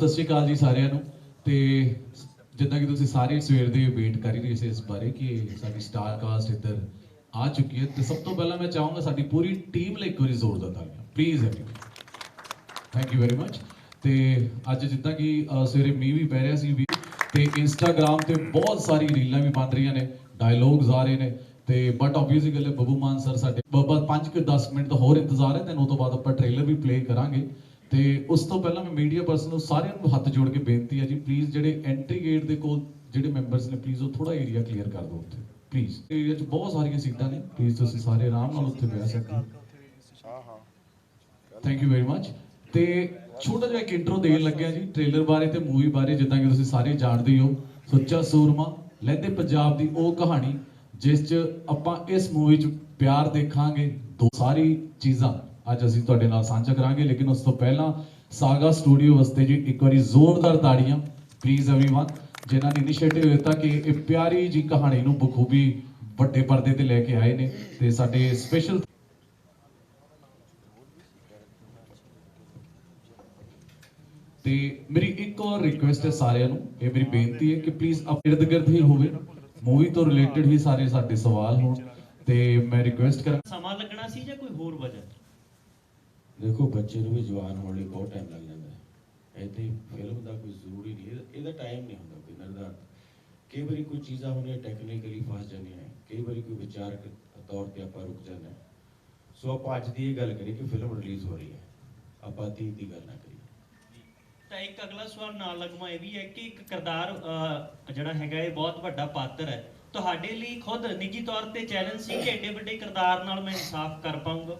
ਸਤਿ ਸ਼੍ਰੀ ਅਕਾਲ ਜੀ ਸਾਰਿਆਂ ਨੂੰ। ਤੇ ਜਿੱਦਾਂ ਕਿ ਤੁਸੀਂ ਸਾਰੇ ਸਵੇਰ ਦੇ ਵੇਟ ਕਰ ਹੀ ਰਹੇ ਸੀ ਇਸ ਬਾਰੇ ਕਿ ਸਾਡੀ ਸਟਾਰ ਕਾਸਟ ਇੱਧਰ ਆ ਚੁੱਕੀ ਹੈ। ਤੇ ਸਭ ਤੋਂ ਪਹਿਲਾਂ ਮੈਂ ਚਾਹੂੰਗਾ ਸਾਡੀ ਪੂਰੀ ਟੀਮ ਲਈ ਇੱਕ ਵਾਰੀ ਜ਼ੋਰਦਾਰ ਤਾਲੀਆਂ please everyone thank you very much ਤੇ ਅੱਜ ਜਿੱਦਾਂ ਕਿ ਸਵੇਰੇ ਮੀਂਹ ਵੀ ਪੈ ਰਿਹਾ ਸੀ ਵੀ ਤੇ ਇੰਸਟਾਗ੍ਰam ਤੇ ਬਹੁਤ ਸਾਰੀ ਰੀਲਾਂ ਵੀ ਬਣ ਰਹੀਆਂ ਨੇ ਡਾਇਲੌਗਸ ਆ ਰਹੇ ਨੇ। ਤੇ ਬਟ ਆਬਵੀਅਸਲੀ ਗੱਲ ਹੈ, ਬੱਬੂ ਮਾਨ ਸਰ ਸਾਡੇ ਬੱਬਾ 5 ਕਿ 10 ਮਿੰਟ ਦਾ ਹੋਰ ਇੰਤਜ਼ਾਰ ਹੈ ਤੇ ਉਹ ਤੋਂ ਬਾਅਦ ਆਪਾਂ ਟ੍ਰੇਲਰ ਵੀ ਪਲੇ ਕਰਾਂਗੇ। ਤੇ ਉਸ ਤੋਂ ਪਹਿਲਾਂ ਮੈਂ ਮੀਡੀਆ ਪਰਸਨ ਨੂੰ ਸਾਰਿਆਂ ਨੂੰ ਹੱਥ ਜੋੜ ਕੇ ਬੇਨਤੀ ਹੈ ਜੀ ਪਲੀਜ਼ ਜਿਹੜੇ ਐਂਟਰੀ ਗੇਟ ਦੇ ਕੋਲ ਜਿਹੜੇ ਮੈਂਬਰਸ ਨੇ ਪਲੀਜ਼ ਉਹ ਥੋੜਾ ਏਰੀਆ ਕਲੀਅਰ ਕਰ ਦਿਓ ਉੱਥੇ ਪਲੀਜ਼ ਏਰੀਆ 'ਚ ਬਹੁਤ ਸਾਰੀਆਂ ਸੀਟਾਂ ਨੇ ਪਲੀਜ਼ ਤੁਸੀਂ ਸਾਰੇ ਆਰਾਮ ਨਾਲ ਉੱਥੇ ਬਹਿ ਸਕਦੇ ਹੋ। ਥੈਂਕ ਯੂ ਵੈਰੀ ਮਚ ਤੇ ਛੋਟਾ ਜਿਹਾ ਇੱਕ ਇੰਟਰੋ ਦੇਣ ਲੱਗਿਆ ਜੀ ਟ੍ਰੇਲਰ ਬਾਰੇ ਤੇ ਮੂਵੀ ਬਾਰੇ ਜਿੱਦਾਂ ਕਿ ਤੁਸੀਂ ਸਾਰੇ ਜਾਣਦੇ ਹੀ ਹੋ। ਸੁੱਚਾ ਸੂਰਮਾ ਲਹਿੰਦੇ ਪੰਜਾਬ ਦੀ ਉਹ ਕਹਾਣੀ ਜਿਸ 'ਚ ਆਪਾਂ ਇਸ ਮੂਵੀ 'ਚ ਪਿਆਰ ਦੇਖਾਂਗੇ ਦੋ ਸਾਰੀ ਚੀਜ਼ਾਂ। ਅੱਜ ਅਸੀਂ ਤੁਹਾਡੇ ਨਾਲ ਸਾਂਝਾ ਕਰਾਂਗੇ ਲੇਕਿਨ ਉਸ ਤੋਂ ਪਹਿਲਾਂ ਸਾਗਾ ਸਟੂਡੀਓ ਵਾਸਤੇ ਜੀ ਇੱਕ ਵਾਰੀ ਜ਼ੋਰਦਾਰ ਤਾੜੀਆਂ ਪਲੀਜ਼ एवरीवन ਜਿਨ੍ਹਾਂ ਨੇ ਇਨੀਸ਼ੀਏਟਿਵ ਲਿੱਤਾ ਕਿ ਇਹ ਪਿਆਰੀ ਜੀ ਕਹਾਣੀ ਨੂੰ ਬਖੂਬੀ ਵੱਡੇ ਪਰਦੇ ਤੇ ਲੈ ਕੇ ਆਏ ਨੇ ਤੇ ਸਾਡੇ ਸਪੈਸ਼ਲ ਤੇ ਮੇਰੀ ਇੱਕ ਹੋਰ ਰਿਕੁਐਸਟ ਹੈ ਸਾਰਿਆਂ ਨੂੰ ਇਹ ਮੇਰੀ ਬੇਨਤੀ ਹੈ ਕਿ ਪਲੀਜ਼ ਆਪ ਇਰਦ ਗਿਰਦ ਹੀ ਹੋਵੇ ਮੂਵੀ ਤੋਂ ਰਿਲੇਟਡ ਹੀ ਸਾਰੇ ਸਾਡੇ ਸਵਾਲ ਹੋਣ ਤੇ ਮੈਂ ਰਿਕੁਐਸਟ ਕਰਾਂ ਸਮਾਂ ਲੱਗਣਾ ਸੀ ਜਾਂ ਕੋਈ ਹੋਰ ਵਜ੍ਹਾ ਦੇਖੋ ਬੱਚੇ ਨੂੰ ਵੀ ਜਵਾਨ ਹੋਣ ਲਈ ਬਹੁਤ ਟਾਈਮ ਲੱਗ ਜਾਂਦਾ ਹੈ। ਇੱਥੇ ਫਿਲਮ ਦਾ ਕੋਈ ਜ਼ਰੂਰੀ ਨਹੀਂ ਇਹਦਾ- ਇਹਦਾ ਟਾਈਮ ਨਹੀਂ ਹੁੰਦਾ ਕੋਈ ਨਿਰਧਾਰਤ। ਕਈ ਵਾਰੀ ਕੋਈ ਚੀਜ਼ਾਂ ਹੁੰਦੀਆਂ ਟੈਕਨੀਕਲੀ ਫਸ ਜਾਂਦੀਆਂ ਕਈ ਵਾਰੀ ਕੋਈ ਵਿਚਾਰਕ ਤੌਰ ਤੇ ਆਪਾਂ ਰੁਕ ਜਾਂਦੇ ਹਾਂ। ਸੋ ਆਪਾਂ ਅੱਜ ਦੀ ਇਹ ਗੱਲ ਕਰੀਏ ਕਿ ਫਿਲਮ ਰਿਲੀਜ਼ ਹੋ ਰਹੀ ਹੈ। ਆਪਾਂ ਅਤੀਤ ਦੀ ਗੱਲ ਨਾ ਕਰੀਏ। ਤਾਂ ਇੱਕ ਅਗਲਾ ਸਵਾਲ ਨਾਲ ਲੱਗਵਾ ਇਹ ਵੀ ਹੈ ਕਿ ਇੱਕ ਕਿਰਦਾਰ ਅਹ, ਜਿਹੜਾ ਹੈਗਾ ਇਹ ਬਹੁਤ ਵੱਡਾ ਪਾਤਰ ਹੈ। ਤੁਹਾਡੇ ਲਈ ਖੁਦ ਨਿੱਜੀ ਤੌਰ ਤੇ ਚੈਲੰਜ ਸੀ ਕਿ ਏਡੇ ਵੱਡੇ ਕਿਰਦਾਰ ਨਾਲ ਮੈਂ ਇਨਸਾਫ ਕਰ ਪਾਉਂਗਾ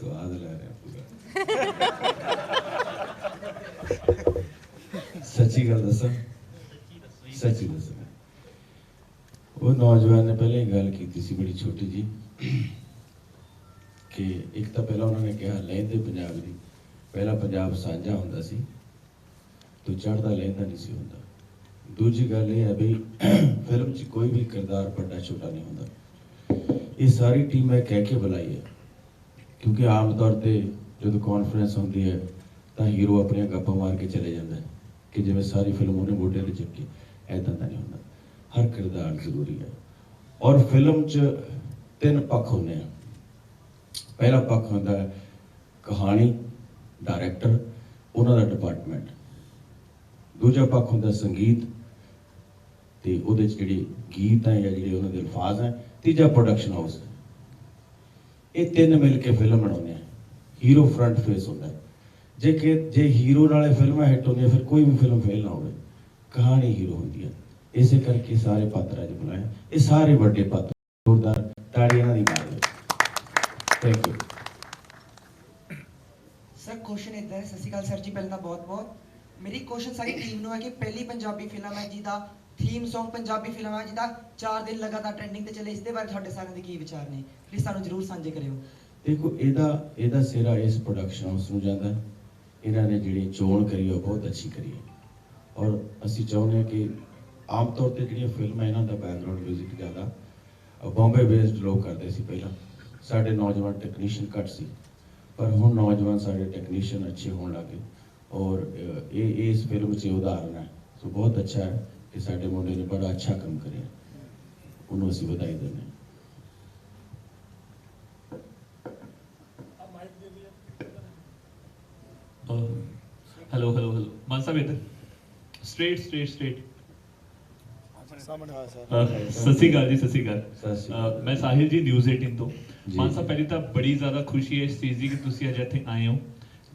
ਸਵਾਦ ਲੈ ਰਿਹਾ ਪੂਰਾ ਸੱਚੀ ਗੱਲ ਦੱਸਾਂ ਸੱਚੀ ਦੱਸਾਂ ਉਹ ਨੌਜਵਾਨ ਨੇ ਪਹਿਲਾਂ ਗੱਲ ਕੀਤੀ ਸੀ ਬੜੀ ਛੋਟੀ ਜੀ ਕਿ ਇੱਕ ਤਾਂ ਪਹਿਲਾਂ ਉਹਨਾਂ ਨੇ ਕਿਹਾ ਲਹਿੰਦੇ ਪੰਜਾਬ ਦੀ। ਪਹਿਲਾਂ ਪੰਜਾਬ ਸਾਂਝਾ ਹੁੰਦਾ ਸੀ। ਤੋ ਚੜਦਾ ਲਹਿੰਦਾ ਨਹੀਂ ਸੀ ਹੁੰਦਾ। ਦੂਜੀ ਗੱਲ ਇਹ ਹੈ ਵੀ ਫਿਲਮ 'ਚ ਕੋਈ ਵੀ ਕਿਰਦਾਰ ਵੱਡਾ ਛੋਟਾ ਨਹੀਂ ਹੁੰਦਾ। ਇਹ ਸਾਰੀ ਟੀਮ ਮੈਂ ਕਹਿ ਕੇ ਬੁਲਾਈ ਹੈ। ਕਿਉਂਕਿ ਆਮ ਤੌਰ ਤੇ ਜਦੋਂ ਕਾਨਫਰੰਸ ਹੁੰਦੀ ਹੈ, ਤਾਂ ਹੀਰੋ ਆਪਣੀਆਂ ਗੱਪਾਂ ਮਾਰ ਕੇ ਚਲੇ ਜਾਂਦਾ ਹੈ ਕਿ ਜਿਵੇਂ ਸਾਰੀ ਫਿਲਮ ਉਹਨੇ ਮੋਢੇ ਤੇ ਚੱਕੀ। ਐਦਾਂ ਦਾ ਨਹੀਂ ਹੁੰਦਾ। ਹਰ ਕਿਰਦਾਰ ਜ਼ਰੂਰੀ ਹੈ। ਔਰ ਫਿਲਮ 'ਚ ਤਿੰਨ ਪੱਖ ਹੁੰਦੇ ਆ। ਪਹਿਲਾ ਪੱਖ ਹੁੰਦਾ ਹੈ ਕਹਾਣੀ ਡਾਇਰੈਕਟਰ ਉਹਨਾਂ ਦਾ ਡਿਪਾਰਟਮੈਂਟ ਦੂਜਾ ਪੱਖ ਹੁੰਦਾ ਸੰਗੀਤ ਤੇ ਉਹਦੇ 'ਚ ਜਿਹੜੀ ਗੀਤ ਹੈ ਜਾਂ ਜਿਹੜੇ ਉਹਨਾਂ ਦੇ ਅਲਫਾਜ਼ ਹੈ, ਤੀਜਾ ਪ੍ਰੋਡਕਸ਼ਨ ਹਾਊਸ ਹੈ ਇਹ ਤਿੰਨ ਮਿਲ ਕੇ ਫਿਲਮ ਬਣਾਉਂਦੇ ਆ। ਹੀਰੋ ਫਰੰਟ ਫੇਸ ਹੁੰਦਾ ਜੇ ਕਿ ਜੇ ਹੀਰੋ ਨਾਲੇ ਫਿਲਮਾਂ ਹਿੱਟ ਹੁੰਦੀਆਂ ਫਿਰ ਕੋਈ ਵੀ ਫਿਲਮ ਫੇਲ ਨਾ ਹੋਵੇ। ਕਹਾਣੀ ਹੀਰੋ ਹੁੰਦੀ ਹੈ। ਇਸੇ ਕਰਕੇ ਸਾਰੇ ਪਾਤਰ ਅੱਜ ਬੁਲਾਏ ਇਹ ਸਾਰੇ ਵੱਡੇ ਪਾਤਰ, ਜ਼ੋਰਦਾਰ ਤਾੜੀਆਂ ਨਾਲ ਮਾਰ ਥੈਂਕ ਯੂ ਸਰ ਕੁਐਸਚਨ ਇਦਾਂ। ਹੈ ਸਤਿ ਸਰ ਜੀ, ਪਹਿਲਾਂ ਬਹੁਤ ਬਹੁਤ ਮੇਰੀ ਕੁਐਸਚਨ ਸਾਰੀ ਟੀਮ ਨੂੰ ਹੈ ਕਿ ਪਹਿਲੀ ਪੰਜਾਬੀ ਫਿਲਮ ਹੈ ਜਿਹਦਾ ਥੀਮ Song ਪੰਜਾਬੀ ਫਿਲਮ ਹੈ, ਜਿਹਦਾ 4 ਦਿਨ ਲਗਾਤਾਰ ਟ੍ਰੈਂਡਿੰਗ ਤੇ ਚੱਲੇ, ਇਸ ਦੇ ਬਾਰੇ ਤੁਹਾਡੇ ਸਾਰਿਆਂ ਦੇ ਕੀ ਵਿਚਾਰ ਨੇ? ਪਲੀਜ਼ ਸਾਨੂੰ ਜਰੂਰ ਸਾਂਝੇ ਕਰਿਓ। ਦੇਖੋ, ਇਹਦਾ ਇਹਦਾ ਸਿਰਾ ਇਸ ਪ੍ਰੋਡਕਸ਼ਨ ਹਾਊਸ ਨੂੰ ਜਾਂਦਾ ਇਹਨਾਂ ਨੇ ਜਿਹੜੀ ਚੋਣ ਕਰੀ ਉਹ ਬਹੁਤ ਅੱਛੀ ਕਰੀ ਔਰ ਅਸੀਂ ਚਾਹੁੰਦੇ ਹਾਂ ਕਿ ਆਮ ਤੌਰ ਤੇ ਜਿਹੜੀਆਂ ਫਿਲਮਾਂ ਇਹਨਾਂ ਦਾ ਬੈਕਗ੍ਰਾਉਂਡ 뮤직 ਜ਼ਿਆਦਾ ਬੰਬੇ ਬੇਸਡ ਲੋਕ ਕਰਦੇ ਸੀ ਪਹਿਲਾਂ। ਸਾਡੇ ਨੌਜਵਾਨ ਟੈਕਨੀਸ਼ੀਅਨ ਘੱਟ ਸੀ। ਪਰ ਹੁਣ ਨੌਜਵਾਨ ਸਾਡੇ ਟੈਕਨੀਸ਼ੀਅਨ ਅੱਛੇ ਹੋਣ ਲੱਗੇ ਔਰ ਇਹ ਇਸ ਫਿਲਮ 'ਚ ਇਹ ਉਦਾਹਰਨ ਹੈ। ਸੋ ਬਹੁਤ ਅੱਛਾ ਹੈ ਕਿ ਸਾਡੇ ਮੁੰਡੇ ਨੇ ਬੜਾ ਅੱਛਾ ਕੰਮ ਕਰਿਆ। ਉਹਨੂੰ ਅਸੀਂ ਵਧਾਈ ਦਿੰਦੇ ਹਾਂ। Hello hello hello Maan Sahib ਇੱਧਰ। ਸਟ੍ਰੇਟ ਸਟ੍ਰੇਟ ਸਟ੍ਰੇਟ ਸਾਹਮਣੇ ਆ ਸਰ। ਸਤਿ ਸ਼੍ਰੀ ਅਕਾਲ ਜੀ ਸਤਿ ਸ਼੍ਰੀ ਅਕਾਲ। ਸਤਿ ਸ਼੍ਰੀ ਅਹ, ਅਕਾਲ। ਮੈਂ ਸਾਹਿਲ ਜੀ ਨਿਊਜ਼ 18 ਤੋਂ। ਮਾਨ ਸਾਹਿਬ ਪਹਿਲੀ ਤਾਂ ਬੜੀ ਜ਼ਿਆਦਾ ਖੁਸ਼ੀ ਹੈ ਇਸ ਚੀਜ਼ ਦੀ ਕਿ ਤੁਸੀਂ ਅੱਜ ਇੱਥੇ ਆਏ ਹੋ।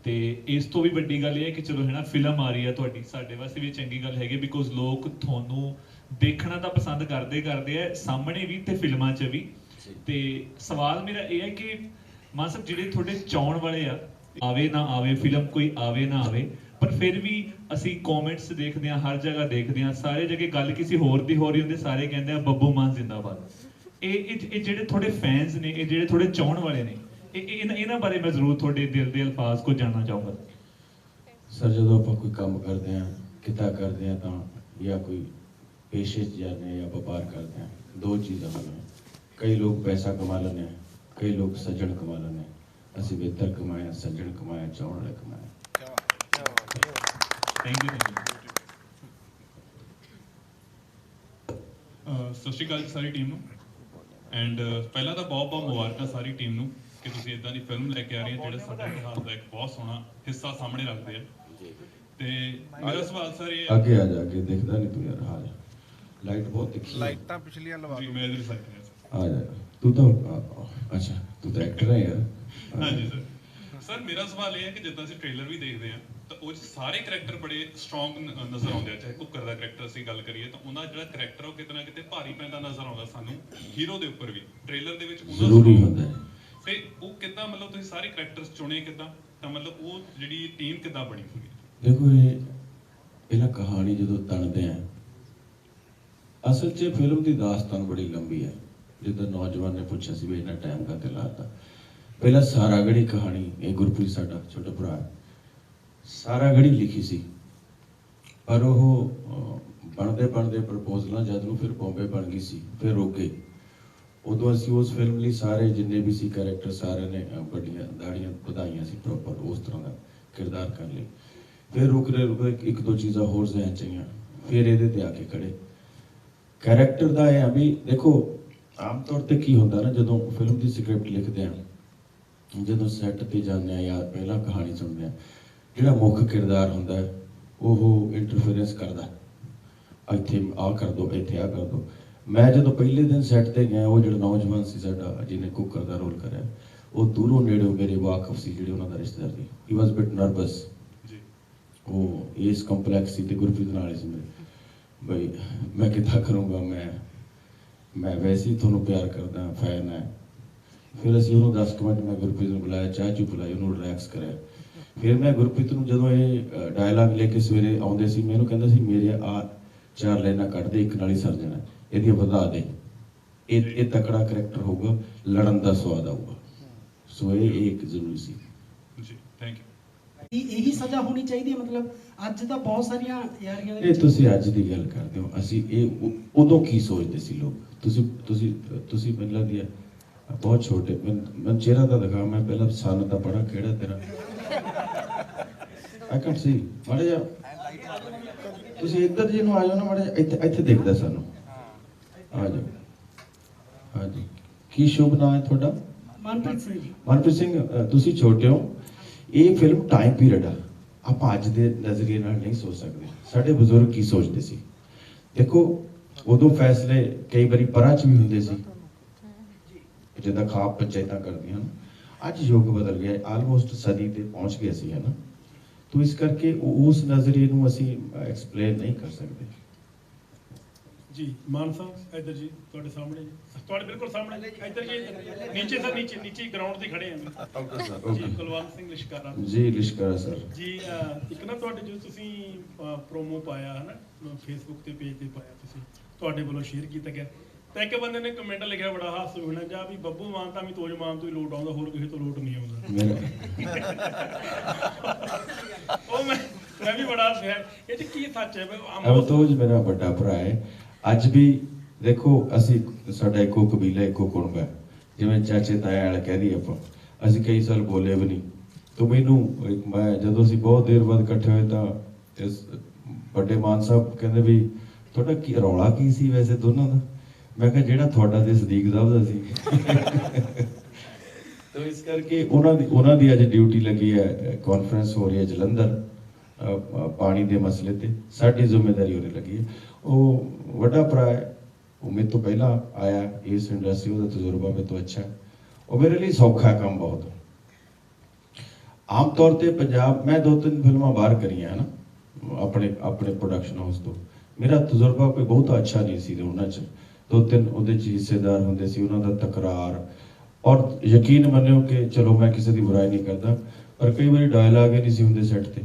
ਤੇ ਇਸ ਤੋਂ ਵੀ ਵੱਡੀ ਗੱਲ ਇਹ ਹੈ ਕਿ ਚਲੋ ਹੈ ਨਾ ਫਿਲਮ ਆ ਰਹੀ ਹੈ ਤੁਹਾਡੀ ਸਾਡੇ ਵਾਸਤੇ ਵੀ ਚੰਗੀ ਗੱਲ ਹੈਗੀ ਬਿਕੋਜ਼ ਲੋਕ ਤੁਹਾਨੂੰ ਦੇਖਣਾ ਤਾਂ ਪਸੰਦ ਕਰਦੇ ਕਰਦੇ ਆ ਸਾਹਮਣੇ ਵੀ ਤੇ ਫਿਲਮਾਂ 'ਚ ਵੀ। ਤੇ ਸਵਾਲ ਮੇਰਾ ਇਹ ਹੈ ਕਿ ਮਾਨ ਸਾਹਿਬ ਜਿਹੜੇ ਤੁਹਾਡੇ ਚਾਉਣ ਵਾਲੇ ਆ ਆਵੇ ਨਾ ਆਵੇ ਫਿਲਮ ਕੋਈ ਆਵੇ ਨਾ ਆਵੇ ਪਰ ਫਿਰ ਵੀ ਅਸੀਂ ਕਮੈਂਟਸ ਦੇਖਦੇ ਆ ਹਰ ਜਗ੍ਹਾ ਦੇਖਦੇ ਆ ਸਾਰੇ ਜਗ੍ਹਾ ਗੱਲ ਕਿਸੇ ਹੋਰ ਦੀ ਹੋ ਰਹੀ ਹੁੰਦੀ ਸਾਰੇ ਕਹਿੰਦੇ ਆ ਬੱਬੂ ਮਾਨ ਜ਼ਿੰਦਾਬਾਦ। ਇਹ ਇਹ ਜਿਹੜੇ ਤੁਹਾਡੇ ਫੈਨਸ ਨੇ ਇਹ ਜਿਹੜੇ ਤੁਹਾਡੇ ਚਾਉਣ ਵਾਲੇ ਨੇ ਇਹਨਾਂ ਇਹਨਾਂ ਬਾਰੇ ਮੈਂ ਜ਼ਰੂਰ ਤੁਹਾਡੇ ਦਿਲ ਦੇ ਅਲਫਾਜ਼ ਕੋ ਜਾਣਨਾ ਚਾਹੂੰਗਾ। ਸਰ ਜਦੋਂ ਆਪਾਂ ਕੋਈ ਕੰਮ ਕਰਦੇ ਹਾਂ ਕਿੱਤਾ ਕਰਦੇ ਹਾਂ ਤਾਂ ਜਾਂ ਕੋਈ ਪੇਸ਼ੇ 'ਚ ਜਾਂਦੇ ਜਾਂ ਵਪਾਰ ਕਰਦੇ ਹਾਂ ਦੋ ਚੀਜ਼ਾਂ ਹੁੰਦੀਆਂ ਕਈ ਲੋਕ ਪੈਸਾ ਕਮਾ ਲੈਂਦੇ ਆ ਕਈ ਲੋਕ ਸੱਜਣ ਕਮਾ ਲੈਂਦੇ ਆ। ਅਸੀਂ ਬਿਹਤਰ ਕਮਾਇਆ ਸੱਜਣ ਕਮਾਇਆ ਚਾਹਣ ਵਾਲੇ ਕਮਾਇਆ ਥੈਂਕ ਯੂ ਥੈਂਕ ਯੂ ਅਹ ਸਤਿ ਸ਼੍ਰੀ ਅਕਾਲ ਸਾਰੀ ਟੀਮ ਨੂੰ। ਐਂਡ ਪਹਿਲਾਂ ਤਾਂ ਬਹੁਤ ਬਹੁਤ ਮੁਬਾਰਕਾਂ ਸਾਰੀ ਟੀਮ ਨੂੰ। ਕਿ ਤੁਸੀਂ ਇਦਾਂ ਦੀ ਫਿਲਮ ਲੈ ਕੇ ਆ ਰਹੇ ਹੋ ਜਿਹੜਾ ਸਾਡਾ ਇਤਿਹਾਸ ਦਾ ਇੱਕ ਬਹੁਤ ਸੋਹਣਾ ਹਿੱਸਾ ਸਾਹਮਣੇ ਰੱਖਦੇ ਆ। ਤੇ ਮੇਰਾ ਸਵਾਲ ਸਰ ਇਹ ਹੈ ਅੱਗੇ ਆ ਜਾ ਕੇ ਦੇਖਦਾ ਨਹੀਂ ਤੂੰ ਯਾਰ ਹਾਲ ਲਾਈਟ ਬਹੁਤ ਤਿੱਖੀ ਹੈ। ਲਾਈਟਾਂ ਪਿਛਲੀਆਂ ਲਵਾ ਦਿਓ। ਮੈਂ ਇਧਰ ਸਾਈਡ ਆ ਜਾ ਤੂੰ ਤਾਂ ਅੱਛਾ ਤੂੰ ਤਾਂ ਐਕਟਰ ਹੈ ਯਾਰ। ਹਾਂਜੀ ਸਰ। ਸਰ ਮੇਰਾ ਸਵਾਲ ਇਹ ਹੈ ਕਿ ਜਿੱਦਾਂ ਅਸੀਂ ਟ੍ਰੇਲਰ ਵੀ ਦੇਖਦੇ ਆ ਤਾਂ ਉਹ ਸਾਰੇ ਕਰੈਕਟਰ ਬੜੇ ਸਟਰੋਂਗ ਨਜ਼ਰ ਆਉਂਦੇ ਆ ਚਾਹੇ ਕੁੱਕਰ ਦਾ ਕਰੈਕਟਰ ਅਸੀਂ ਗੱਲ ਕਰੀਏ ਤਾਂ ਉਹਨਾਂ ਦਾ ਜਿਹੜਾ ਕਰੈਕਟਰ ਉਹ ਕਿਤੇ ਨਾ ਕਿਤੇ ਭਾਰੀ ਪੈਂਦਾ ਨਜ਼ਰ ਆਉਂਦਾ ਸਾਨੂੰ ਹੀਰੋ ਦੇ ਉੱਪਰ ਵੀ। ਟ੍ਰੇਲਰ ਦੇ ਵਿੱਚ ਉਹਨਾਂ ਜ਼ਰੂਰੀ ਹੁੰਦਾ ਹੈ। ਤੇ ਉਹ ਕਿੱਦਾਂ ਮਤਲਬ ਤੁਸੀਂ ਸਾਰੇ ਕਰੈਕਟਰਸ ਚੁਣੇ ਕਿੱਦਾਂ? ਤਾਂ ਮਤਲਬ ਉਹ ਜਿਹੜੀ ਟੀਮ ਕਿੱਦਾਂ ਬਣੀ ਹੋਈ ਦੇਖੋ ਇਹ ਪਹਿਲਾਂ ਕਹਾਣੀ ਜਦੋਂ ਤਣਦੇ ਆ, ਅਸਲ 'ਚ ਫਿਲਮ ਦੀ ਦਾਸਤਾਨ ਬੜੀ ਲੰਬੀ ਹੈ। ਜਿੱਦਾਂ ਨੌਜਵਾਨ ਨੇ ਪੁੱਛਿਆ ਸੀ ਵੀ ਇੰਨਾ ਟਾਈਮ ਕਾ ਲਾਤਾ ਪਹਿਲਾਂ ਸਾਰਾਗੜੀ ਕਹਾਣੀ, ਇਹ ਗੁਰਪ੍ਰੀਤ ਸਾਡਾ ਛੋਟਾ ਭਰਾ ਸਾਰਾ ਗੜੀ ਲਿਖੀ ਸੀ, ਪਰ ਉਹ ਬਣਦੇ ਬਣਦੇ ਪ੍ਰਪੋਜ਼ਲਾਂ ਜਦ ਨੂੰ ਫਿਰ ਬੰਬੇ ਬਣ ਗਈ ਸੀ, ਫਿਰ ਰੋਕੇ ਉਦੋਂ ਅਸੀਂ ਉਸ ਫਿਲਮ ਲਈ ਸਾਰੇ ਜਿੰਨੇ ਵੀ ਸੀ ਕੈਰੈਕਟਰ ਸਾਰਿਆਂ ਨੇ ਵੱਡੀਆਂ ਦਾੜੀਆਂ ਵਧਾਈਆਂ ਸੀ ਪ੍ਰੋਪਰ ਉਸ ਤਰ੍ਹਾਂ ਦਾ ਕਿਰਦਾਰ ਕਰਨ ਲਈ। ਫਿਰ ਰੁਕ ਰੁਕ ਇੱਕ ਦੋ ਚੀਜ਼ਾਂ ਹੋਰ ਜ਼ਿਹਨ ਚ ਆਈਆਂ। ਫਿਰ ਇਹਦੇ ਤੇ ਆ ਕੇ ਖੜੇ। ਕੈਰੈਕਟਰ ਦਾ ਇਹ ਆ ਵੀ ਦੇਖੋ ਆਮ ਤੌਰ ਤੇ ਕੀ ਹੁੰਦਾ ਨਾ ਜਦੋਂ ਫਿਲਮ ਦੀ ਸਕ੍ਰਿਪਟ ਲਿਖਦੇ ਆ ਜਦੋਂ ਸੈੱਟ ਤੇ ਜਾਂਦੇ ਆ ਜਾਂ ਪਹਿਲਾਂ ਕਹਾਣੀ ਸੁਣਦੇ ਆ ਜਿਹੜਾ ਮੁੱਖ ਕਿਰਦਾਰ ਹੁੰਦਾ ਹੈ, ਉਹ ਇੰਟਰਫੇਰੈਂਸ ਕਰਦਾ। ਇੱਥੇ ਆ ਕਰ ਦੋ ਇੱਥੇ ਆ ਕਰ ਦੋ। ਮੈਂ ਜਦੋਂ ਪਹਿਲੇ ਦਿਨ ਸੈੱਟ ਤੇ ਗਿਆ ਉਹ ਜਿਹੜਾ ਨੌਜਵਾਨ ਸੀ ਸਾਡਾ ਜਿਹਨੇ ਕੁੱਕਰ ਦਾ ਰੋਲ ਕਰਿਆ ਉਹ ਦੂਰੋਂ ਨੇੜਿਓਂ ਮੇਰੇ ਵਾਕਫ ਸੀ ਜਿਹੜੇ ਉਹਨਾਂ ਦਾ ਰਿਸ਼ਤੇਦਾਰ ਸੀ। ਹੀ ਵਾਸ ਬਿਟ ਨਰਵਸ ਜੀ। ਉਹ ਇਸ ਕੰਪਲੈਕਸ ਸੀ ਤੇ ਗੁਰਪ੍ਰੀਤ ਨਾਲ ਸੀ ਮੇਰੇ। ਬਈ ਮੈਂ ਕਿੱਦਾਂ ਕਰੂੰਗਾ? ਮੈਂ ਮੈਂ ਵੈਸੇ ਹੀ ਤੁਹਾਨੂੰ ਪਿਆਰ ਕਰਦਾ ਫੈਨ ਹੈ। ਫਿਰ ਅਸੀਂ ਉਹਨੂੰ 10 ਕੁ ਮਿੰਟ ਮੈਂ ਗੁਰਪ੍ਰੀਤ ਨੂੰ ਬੁਲਾਇਆ ਚਾਹ ਚੁ ਪਿਲਾਈ ਉਹਨੂੰ ਰਿਲੈਕਸ ਕਰਿਆ। ਫਿਰ ਮੈਂ ਗੁਰਪ੍ਰੀਤ ਨੂੰ ਜਦੋਂ ਇਹ ਡਾਇਲੌਗ ਲੈ ਕੇ ਸਵੇਰੇ ਆਉਂਦੇ ਸੀ ਮੈਨੂੰ ਕਹਿੰਦਾ ਸੀ ਮੇਰੇ ਆ ਚਾਰ ਲਾਈਨਾਂ ਕੱਢ ਦੇ ਇੱਕ ਨਾਲ ਹੀ ਸਰ ਜਾਣਾ। ਇਹਦੀਆਂ ਵਧਾ ਦੇ। ਇਹ ਇਹ ਤਕੜਾ ਕਰੈਕਟਰ ਹੋਊਗਾ ਲੜਨ ਦਾ ਸਵਾਦ ਆਊਗਾ। ਸੋ ਇਹ ਇੱਕ ਜ਼ਰੂਰੀ ਸੀ। ਜੀ ਥੈਂਕ ਯੂ ਇਹ ਇਹੀ ਸਜ਼ਾ ਹੋਣੀ ਚਾਹੀਦੀ ਹੈ ਮਤਲਬ ਅੱਜ ਤਾਂ ਬਹੁਤ ਸਾਰੀਆਂ ਯਾਰੀਆਂ ਦੇ ਇਹ ਤੁਸੀਂ ਅੱਜ ਦੀ ਗੱਲ ਕਰਦੇ ਹੋ। ਅਸੀਂ ਇਹ ਉਦੋਂ ਕੀ ਸੋਚਦੇ ਸੀ ਲੋਕ? ਤੁਸੀਂ ਤੁਸੀਂ ਤੁਸੀਂ ਮੈਨੂੰ ਲੱਗਦੀ ਬਹੁਤ ਛੋਟੇ ਮੈਂ ਚਿਹਰਾ ਤਾਂ ਦਿਖਾ ਮੈਂ ਪਹਿਲਾਂ ਸਨ ਤਾਂ ਪੜਾ ਕਿਹੜਾ ਤੇਰਾ? ਆਈ ਕੈਨ ਸੀ ਜਿਹਾ ਤੁਸੀਂ ਇੱਧਰ ਜੀ ਨੂੰ ਆ ਜਾਓ ਨਾ ਮਾੜਾ ਇੱਥੇ ਇੱਥੇ ਦੇਖਦਾ ਸਾਨੂੰ। ਆ ਜਾਓ। ਹਾਂਜੀ ਕੀ ਸ਼ੁਭ ਨਾਮ ਹੈ ਤੁਹਾਡਾ? ਮਨਪ੍ਰੀਤ ਸਿੰਘ ਜੀ। ਮਨਪ੍ਰੀਤ ਸਿੰਘ ਤੁਸੀਂ ਛੋਟੇ ਹੋ। ਇਹ ਫਿਲਮ ਟਾਈਮ ਪੀਰੀਅਡ ਆ। ਆਪਾਂ ਅੱਜ ਦੇ ਨਜ਼ਰੀਏ ਨਾਲ ਨਹੀਂ ਸੋਚ ਸਕਦੇ। ਸਾਡੇ ਬਜ਼ੁਰਗ ਕੀ ਸੋਚਦੇ ਸੀ? ਦੇਖੋ ਉਦੋਂ ਫੈਸਲੇ ਕਈ ਵਾਰੀ ਪਰਾਂ ਚ ਵੀ ਹੁੰਦੇ ਸੀ। ਜਿੱਦਾਂ ਖਾਪ ਪੰਚਾਇਤਾਂ ਕਰਦੀਆਂ ਹਨ। ਅੱਜ ਯੁੱਗ ਬਦਲ ਗਿਆ। ਆਲਮੋਸਟ ਸਦੀ ਤੇ ਪਹੁੰਚ ਗਏ ਸੀ ਹੈ ਨਾ? ਤੋ ਇਸ ਕਰਕੇ ਉਸ ਨਜ਼ਰੀਏ ਨੂੰ ਅਸੀਂ ਐਕਸਪਲੇਨ ਨਹੀਂ ਕਰ ਸਕਦੇ। ਜੀ ਮਾਨ ਸਾਹਿਬ ਇੱਧਰ ਜੀ ਤੁਹਾਡੇ ਸਾਹਮਣੇ ਜੀ। ਤੁਹਾਡੇ ਬਿਲਕੁਲ ਸਾਹਮਣੇ ਇੱਧਰ ਜੀ ਨੀਚੇ ਸਰ ਨੀਚੇ ਨੀਚੇ ਗਰਾਊਂਡ ਤੇ ਖੜੇ ਆਂ। ਜੀ Okay. ਕੁਲਵੰਤ ਸਿੰਘ ਲਿਸ਼ਕਾਰਾ। ਜੀ ਲਿਸ਼ਕਰਾ ਸਰ। ਜੀ ਇੱਕ ਨਾ ਤੁਹਾਡੇ ਜੋ ਤੁਸੀਂ ਪ੍ਰੋਮੋ ਪਾਇਆ ਹੈ ਨਾ ਫੇਸਬੁੱਕ ਤੇ ਪੇਜ ਤੇ ਪਾਇਆ ਤੁਸੀਂ ਤੁਹਾਡੇ ਵੱਲੋਂ ਸ਼ੇਅਰ ਕੀਤਾ ਗਿਆ। ਤਾਂ ਇੱਕ ਬੰਦੇ ਨੇ ਕਮੈਂਟ ਲਿਖਿਆ ਬੜਾ ਹਾਸ ਹੋਣਾ ਜਾ ਵੀ ਬੱਬੂ ਮਾਨ ਤਾਂ ਵੀ ਤੋਜ ਮਾਨ ਤੋਂ ਹੀ ਲੋਟ ਆਉਂਦਾ ਹੋਰ ਕਿਸੇ ਤੋਂ ਲੋਟ ਨਹੀਂ ਆਉਂਦਾ। ਉਹ ਮੈਂ ਮੈਂ ਵੀ ਬੜਾ ਫੈਨ ਇਹ ਚ ਕੀ ਸੱਚ ਹੈ? ਅਵਤੋਜ ਮੇਰਾ ਵੱਡਾ ਭਰਾ ਹੈ। ਅੱਜ ਵੀ ਦੇਖੋ ਅਸੀਂ ਸਾਡਾ ਇੱਕੋ ਕਬੀਲਾ ਇੱਕੋ ਕੁਣਬ ਹੈ। ਜਿਵੇਂ ਚਾਚੇ ਤਾਇਆ ਵਾਲਾ ਕਹਿ ਦਈਏ ਆਪਾਂ ਅਸੀਂ ਕਈ ਸਾਲ ਬੋਲੇ ਵੀ ਨਹੀਂ। ਤੋ ਮੈਨੂੰ ਇੱਕ ਮੈਂ ਜਦੋਂ ਅਸੀਂ ਬਹੁਤ ਦੇਰ ਬਾਅਦ ਇਕੱਠੇ ਹੋਏ ਤਾਂ ਇਸ ਵੱਡੇ ਮਾਨ ਸਾਹਿਬ ਕਹਿੰਦੇ ਵੀ ਤੁਹਾਡਾ ਕੀ ਰੌਲਾ ਕੀ ਸੀ ਵੈਸੇ ਦੋਨਾਂ ਦਾ? ਮੈਂ ਕਿਹਾ, ਜਿਹੜਾ ਤੁਹਾਡਾ ਤੇ ਸਦੀਕ ਸਾਹਿਬ ਦਾ ਸੀ। ਤੋ ਇਸ ਕਰਕੇ ਉਹਨਾਂ ਦੀ ਉਹਨਾਂ ਦੀ ਅੱਜ ਡਿਊਟੀ ਲੱਗੀ ਹੈ ਕਾਨਫਰੰਸ ਹੋ ਰਹੀ ਹੈ ਜਲੰਧਰ ਪਾਣੀ ਦੇ ਮਸਲੇ ਤੇ। ਸਾਡੀ ਜ਼ਿੰਮੇਵਾਰੀ ਉਹਨੇ ਲੱਗੀ ਹੈ। ਉਹ ਵੱਡਾ ਭਰਾ ਹੈ। ਉਹ ਮੇਰੇ ਤੋਂ ਪਹਿਲਾਂ ਆਇਆ ਇਸ ਇੰਡਸਟਰੀ ਉਹਦਾ ਤਜਰਬਾ ਮੇਰੇ ਤੋਂ ਅੱਛਾ ਉਹ ਮੇਰੇ ਲਈ ਸੌਖਾ ਕੰਮ ਬਹੁਤ। ਆਮ ਤੌਰ ਤੇ ਪੰਜਾਬ ਮੈਂ ਦੋ ਤਿੰਨ ਫਿਲਮਾਂ ਬਾਹਰ ਕਰੀਆਂ, ਹਨ? ਆਪਣੇ ਆਪਣੇ ਪ੍ਰੋਡਕਸ਼ਨ ਹਾਊਸ ਤੋਂ। ਮੇਰਾ ਤਜਰਬਾ ਕੋਈ ਬਹੁਤਾ ਅੱਛਾ ਨਹੀਂ ਸੀ ਉਹਨਾਂ ਚ। ਦੋ ਤਿੰਨ ਉਹਦੇ ਚ ਹਿੱਸੇਦਾਰ ਹੁੰਦੇ ਸੀ, ਉਹਨਾਂ ਦਾ ਤਕਰਾਰ। ਔਰ ਯਕੀਨ ਮੰਨਿਓ ਕਿ ਚਲੋ ਮੈਂ ਕਿਸੇ ਦੀ ਬੁਰਾਈ ਨਹੀਂ ਕਰਦਾ, ਪਰ ਕਈ ਵਾਰੀ ਡਾਇਲਾਗ ਹੀ ਨਹੀਂ ਸੀ ਹੁੰਦੇ ਸੈੱਟ ਤੇ।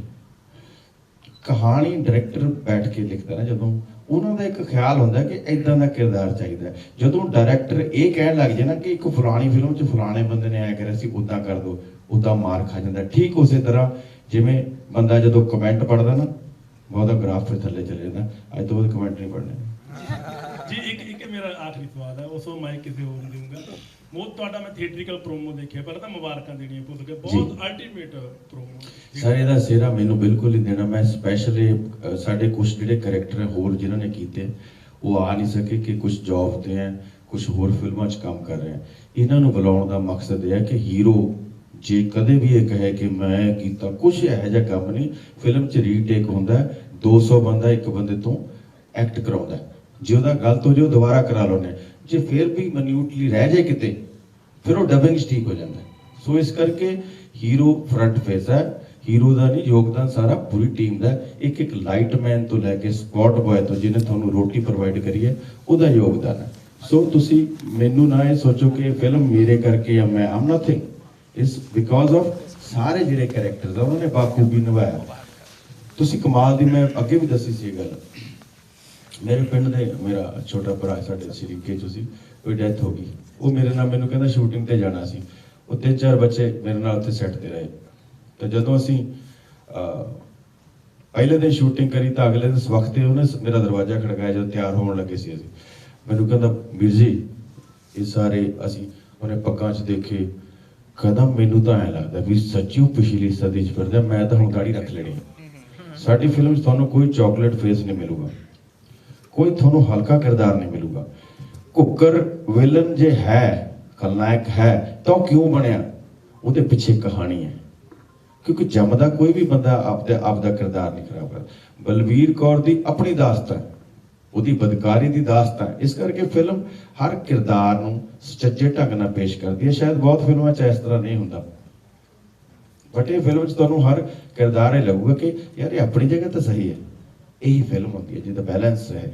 ਕਹਾਣੀ ਡਾਇਰੈਕਟਰ ਬੈਠ ਕੇ ਲਿਖਦਾ ਨਾ ਜਦੋਂ, ਉਹਨਾਂ ਦਾ ਇੱਕ ਖਿਆਲ ਹੁੰਦਾ ਕਿ ਇਦਾਂ ਦਾ ਕਿਰਦਾਰ ਚਾਹੀਦਾ ਜਦੋਂ ਡਾਇਰੈਕਟਰ ਇਹ ਕਹਿਣ ਲੱਗ ਜਾਏ ਨਾ ਕਿ ਇੱਕ ਫਲਾਣੀ ਫਿਲਮ 'ਚ ਫਲਾਣੇ ਬੰਦੇ ਨੇ ਆਇਆ ਕਰਿਆ ਸੀ ਉਦਾਂ ਕਰ ਦੋ ਉਦਾਂ ਮਾਰ ਖਾ ਜਾਂਦਾ। ਠੀਕ ਉਸੇ ਤਰ੍ਹਾਂ ਜਿਵੇਂ ਬੰਦਾ ਜਦੋਂ ਕਮੈਂਟ ਪੜਦਾ ਨਾ ਉਹਦਾ ਗ੍ਰਾਫ ਫਿਰ ਥੱਲੇ ਚਲੇ ਜਾਂਦਾ। ਅੱਜ ਤੋਂ ਬਾਅਦ ਕਮੈਂਟ ਨਹੀਂ ਪੜਨੇ ਜੀ, ਇੱਕ ਮੇਰਾ ਆਖਰੀ ਸਵਾਲ ਹੈ ਉਸ ਮੈਂ ਕਿਸੇ ਹੋਰ ਨੂੰ ਦੇਵਾਂਗਾ ਬਹੁਤ ਤੁਹਾਡਾ ਮੈਂ ਥੀਏਟ੍ਰਿਕਲ ਪ੍ਰੋਮੋ ਦੇਖਿਆ ਪਹਿਲਾਂ ਤਾਂ ਮੁਬਾਰਕਾਂ ਦੇਣੀਆਂ ਭੁੱਲ ਗਿਆ ਬਹੁਤ ਅਲਟੀਮੇਟ ਪ੍ਰੋਮੋ ਸਰ ਇਹਦਾ ਸਿਹਰਾ ਮੈਨੂੰ ਬਿਲਕੁਲ ਹੀ ਦੇਣਾ। ਮੈਂ ਸਪੈਸ਼ਲੀ ਸਾਡੇ ਕੁਝ ਜਿਹੜੇ ਕੈਰੈਕਟਰ ਹੈ ਹੋਰ ਜਿਨ੍ਹਾਂ ਨੇ ਕੀਤੇ ਉਹ ਆ ਨਹੀਂ ਸਕੇ ਕਿ ਕੁਝ ਜੌਬ ਤੇ ਹੈ ਕੁਝ ਹੋਰ ਫਿਲਮਾਂ 'ਚ ਕੰਮ ਕਰ ਰਹੇ ਹੈ। ਇਹਨਾਂ ਨੂੰ ਬੁਲਾਉਣ ਦਾ ਮਕਸਦ ਇਹ ਹੈ ਕਿ ਹੀਰੋ ਜੇ ਕਦੇ ਵੀ ਇਹ ਕਹੇ ਕਿ ਮੈਂ ਕੀਤਾ ਕੁਝ ਇਹੋ ਜਿਹਾ ਕੰਮ ਨਹੀਂ ਫਿਲਮ 'ਚ ਰੀਟੇਕ ਹੁੰਦਾ ਹੈ, 200 ਬੰਦਾ ਇੱਕ ਬੰਦੇ ਤੋਂ ਐਕਟ ਕਰਾਉਂਦਾ। ਜੇ ਉਹਦਾ ਗਲਤ ਹੋ ਜਾਏ, ਉਹ ਦੁਬਾਰਾ ਕਰਾ ਲਾਉਂਦੇ ਜੇ ਫਿਰ ਵੀ ਮਨਿਊਟਲੀ ਰਹਿ ਜਾਏ ਕਿਤੇ, ਫਿਰ ਉਹ ਡਬਿੰਗ ਠੀਕ ਹੋ ਜਾਂਦਾ ਸੋ ਇਸ ਕਰਕੇ ਹੀਰੋ ਫਰੰਟ ਫੇਸ ਹੈ। ਹੀਰੋ ਦਾ ਨਹੀਂ, ਯੋਗਦਾਨ ਸਾਰਾ ਪੂਰੀ ਟੀਮ ਦਾ ਇੱਕ ਇੱਕ ਲਾਈਟ ਤੋਂ ਲੈ ਕੇ ਸਪੌਟ ਬॉय ਤੋਂ ਜਿਹਨੇ ਤੁਹਾਨੂੰ ਰੋਟੀ ਪ੍ਰੋਵਾਈਡ ਕਰੀ ਹੈ, ਉਹਦਾ ਯੋਗਦਾਨ ਹੈ। ਸੋ ਤੁਸੀਂ ਮੈਨੂੰ ਨਾ ਇਹ ਸੋਚੋ ਕਿ ਇਹ ਫਿਲਮ ਮੇਰੇ ਕਰਕੇ ਜਾਂ ਮੈਂ ਆਮ ਨਥਿੰਗ ਇਸ ਬਿਕਾਜ਼ ਆਫ ਸਾਰੇ ਜਿਹੜੇ ਕੈਰੈਕਟਰਸ ਆ, ਉਹਨਾਂ ਨੇ ਬਾਖੂਬੀ ਨਿਭਾਇਆ। ਤੁਸੀਂ ਕਮਾਲ ਦੀ ਮੈਂ ਅੱਗੇ ਵੀ ਦੱਸੀ ਸੀ ਇਹ ਗੱਲ। ਮੇਰੇ ਪਿੰਡ ਦੇ ਮੇਰਾ ਛੋਟਾ ਭਰਾ ਸਾਡੇ ਸ਼ਰੀਕੇ ਚ ਸੀ ਉਹ ਡੈਥ ਹੋ ਗਈ। ਉਹ ਮੇਰੇ ਨਾਲ ਮੈਨੂੰ ਕਹਿੰਦਾ ਸ਼ੂਟਿੰਗ ਤੇ ਜਾਣਾ ਸੀ। ਉਹ ਤਿੰਨ ਚਾਰ ਬੱਚੇ ਮੇਰੇ ਨਾਲ ਉੱਥੇ ਸੈੱਟ ਤੇ ਰਹੇ। ਤੇ ਜਦੋਂ ਅਸੀਂ ਅਹ, ਪਹਿਲੇ ਦਿਨ ਸ਼ੂਟਿੰਗ ਕਰੀ ਤਾਂ ਅਗਲੇ ਦਿਨ ਵਕਤ ਉਹਨੇ ਮੇਰਾ ਦਰਵਾਜ਼ਾ ਖੜਕਾਇਆ ਜਦੋਂ ਤਿਆਰ ਹੋਣ ਲੱਗੇ ਸੀ ਅਸੀਂ। ਮੈਨੂੰ ਕਹਿੰਦਾ ਵੀਰ ਜੀ ਇਹ ਸਾਰੇ ਅਸੀਂ ਉਹਨੇ ਪੱਗਾਂ 'ਚ ਦੇਖੇ। ਕਦਮ ਮੈਨੂੰ ਤਾਂ ਐ ਲੱਗਦਾ ਵੀ ਸੱਚੀ ਪਿਛਲੀ ਸਦੀ 'ਚ ਫਿਰਦਾ ਮੈਂ ਤਾਂ ਹੁਣ ਦਾੜੀ ਰੱਖ ਲੈਣੀ ਸਾਡੀ ਫਿਲਮ 'ਚ ਤੁਹਾਨੂੰ ਕੋਈ ਚਾਕਲੇਟ ਫੇਸ ਨਹੀਂ ਮਿਲੂਗਾ। ਕੋਈ ਤੁਹਾਨੂੰ ਹਲਕਾ ਕਿਰਦਾਰ ਨਹੀਂ ਮਿਲੂਗਾ। ਕੁੱਕਰ ਵਿਲਨ ਜੇ ਹੈ, ਖਲਨਾਇਕ ਹੈ, ਤਾਂ ਉਹ ਕਿਉਂ ਬਣਿਆ? ਉਹਦੇ ਪਿੱਛੇ ਕਹਾਣੀ ਹੈ। ਕਿਉਂਕਿ ਜੰਮਦਾ ਕੋਈ ਵੀ ਬੰਦਾ ਆਪਦੇ ਆਪ ਦਾ ਕਿਰਦਾਰ ਨਹੀਂ ਖਰਾਬ ਕਰਦਾ। ਬਲਵੀਰ ਕੌਰ ਦੀ ਆਪਣੀ ਦਾਸਤਾਨ ਉਹਦੀ ਬਦਕਾਰੀ ਦੀ ਦਾਸਤਾਨ ਇਸ ਕਰਕੇ ਫਿਲਮ ਹਰ ਕਿਰਦਾਰ ਨੂੰ ਸੁਚੱਜੇ ਢੰਗ ਨਾਲ ਪੇਸ਼ ਕਰਦੀ ਹੈ। ਸ਼ਾਇਦ ਬਹੁਤ ਫਿਲਮਾਂ 'ਚ ਇਸ ਤਰ੍ਹਾਂ ਨਹੀਂ ਹੁੰਦਾ। ਬਟ ਇਹ ਫਿਲਮ 'ਚ ਤੁਹਾਨੂੰ ਹਰ ਕਿਰਦਾਰ ਇਹ ਲੱਗੂਗਾ ਕਿ ਯਾਰ ਇਹ ਆਪਣੀ ਜਗ੍ਹਾ ਤਾਂ ਸਹੀ ਹੈ। ਇਹੀ ਫਿਲਮ ਹੁੰਦੀ ਹੈ, ਜਿਹਦਾ ਬੈਲੈਂਸ ਹੈ।